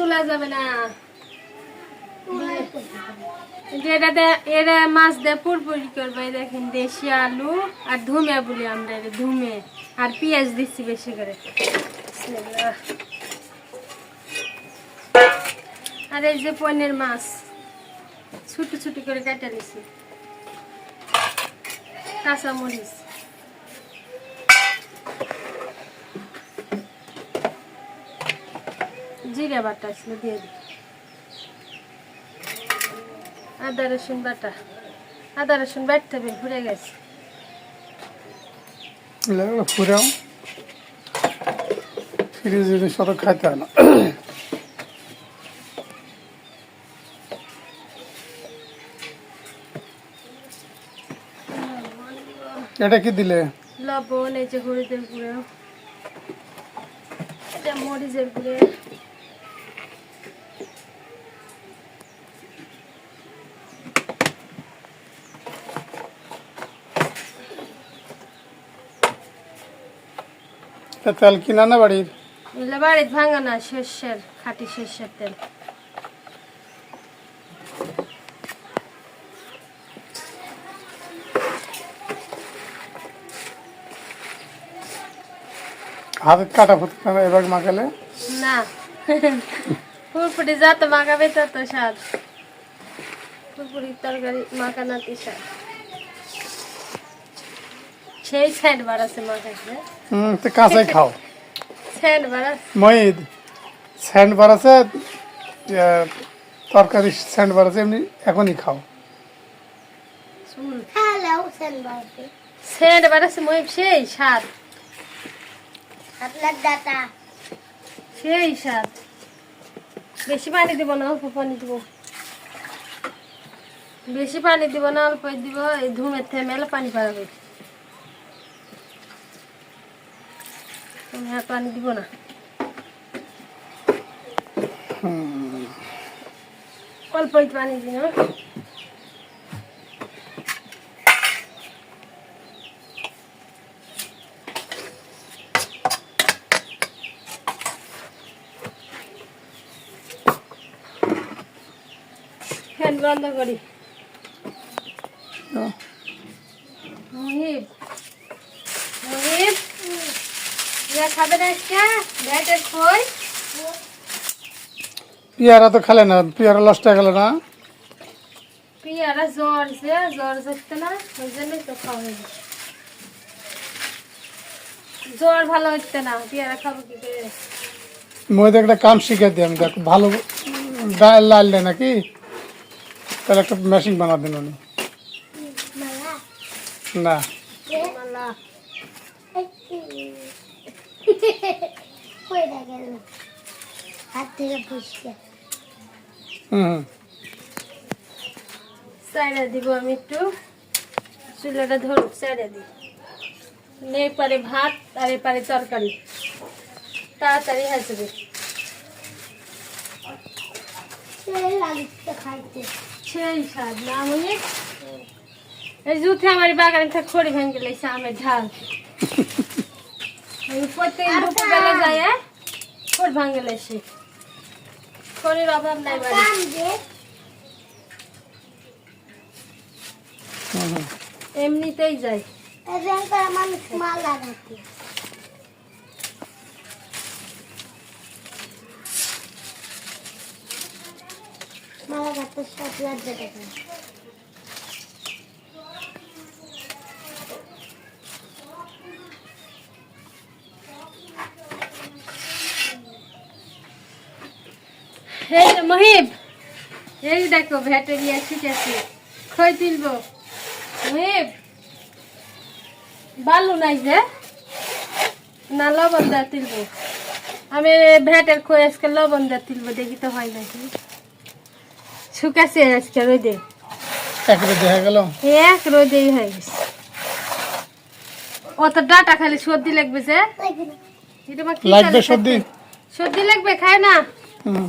তোলা যাবে না। মাছ দেশি আলু আর ধুমে বলি আমরা ধুমে। আর দিচ্ছি বেশি করে। আর এই যে পনির মাছ, ছোট ছোট করে কেটে নিছি। কাঁচা জিরা বাটা ছিল দিয়ে দিই। আদা রসুন বাটা। আদা রসুন বাটতে হবে ঘুরে গেছে। ফুরাও ফ্রিজ জিনিস অত খাইতে হয় না। এটা কি দিলে? লবণ এই যে হলুদের গুঁড়ো এটা মরিচের গুঁড়ো। তা তেল কিনা না বাড়ির? এগুলো বাড়িতে ভাঙা না সর্ষের খাঁটি সর্ষের তেল। হাতে কাটা ফুটে না এবার মাখালে? না। পুরপুরি যত মাখাবে তত স্বাদ। পুরপুরির তরকারি মাখানাতে স্বাদ। সেই স্যান্ড বাড়াচ্ছে মাখাচ্ছে হুম তো কাঁচাই খাও। স্যান্ড বাড়াচ্ছে মহিদ স্যান্ড বাড়াছে তরকারি স্যান্ড বাড়াছে এমনি এখনই খাও। হ্যালো স্যান্ড বাড়াচ্ছে মহিম সেই স্বাদ। আপনার দাতা সেই স্বাদ। বেশি পানি দিব না অল্প পানি দিব। বেশি পানি দিব না অল্প দিব এই ধুমের থেকে মেলে পানি পারাবে আমি আর পানি দিব না। অল্প পানি দিন হ্যাঁ? ফ্যান বন্ধ করি মহিব মহিব ইয়া খাবে না আজকে ভ্যাটের খই পেয়ারা তো খেলে না পেয়ারা লস্ট হয়ে গেল না? পিয়ারা জ্বর যে জ্বর যাচ্ছে না ওই জন্যই তো খাওয়া হয়ে জ্বর ভালো হচ্ছে না পেয়ারা খাব কি করে? মহিদ একটা কাম শিখে দেখ ভালো ডাল নাকি? তাহলে একটা মেশিন বানা দিন উনি। না। মালা গেল। হাত থেকে ফুসকে হুম। হুম দিব আমি একটু। চুলাটা দিই। এপারে ভাত আর এপারে তরকারি। তাড়াতাড়ি যাবে সেই স্বাদ না আমি এই জুথে আমার বাগানে থেকে খড়ি ভেঙে গেলেছে আমের ঝাল। এই প্রত্যেক দুপুরবেলা যায় হ্যাঁ? ভাঙে গেলেছে খড়ির অভাব নাই বাড়ি হুম এমনিতেই যায়। মানুষ মাল লাগাতে মালা গাতে সব লাগবে এই মহিব এই দেখো ভ্যাটেরিয়া শিখেছি খই তুলব। মহিব বালু নাই যে। না লবণ দেওয়া তুলব। আমি ভ্যাটের খই আজকে লবণ দেওয়া তুলব দেখি তো হয় নাকি। শুকাছে আজকে রোদে। একেবারে দেখা গেল। এক রোদেই হয়ে গেছে। অত ডাটা খালি সর্দি লাগবে যে। লাগবে সর্দি? সর্দি লাগবে খায় না। হুম।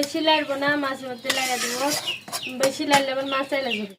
বেশি লাগবো না মাছের মধ্যে লাগা দেবো। বেশি লাগলে আবার লাগবে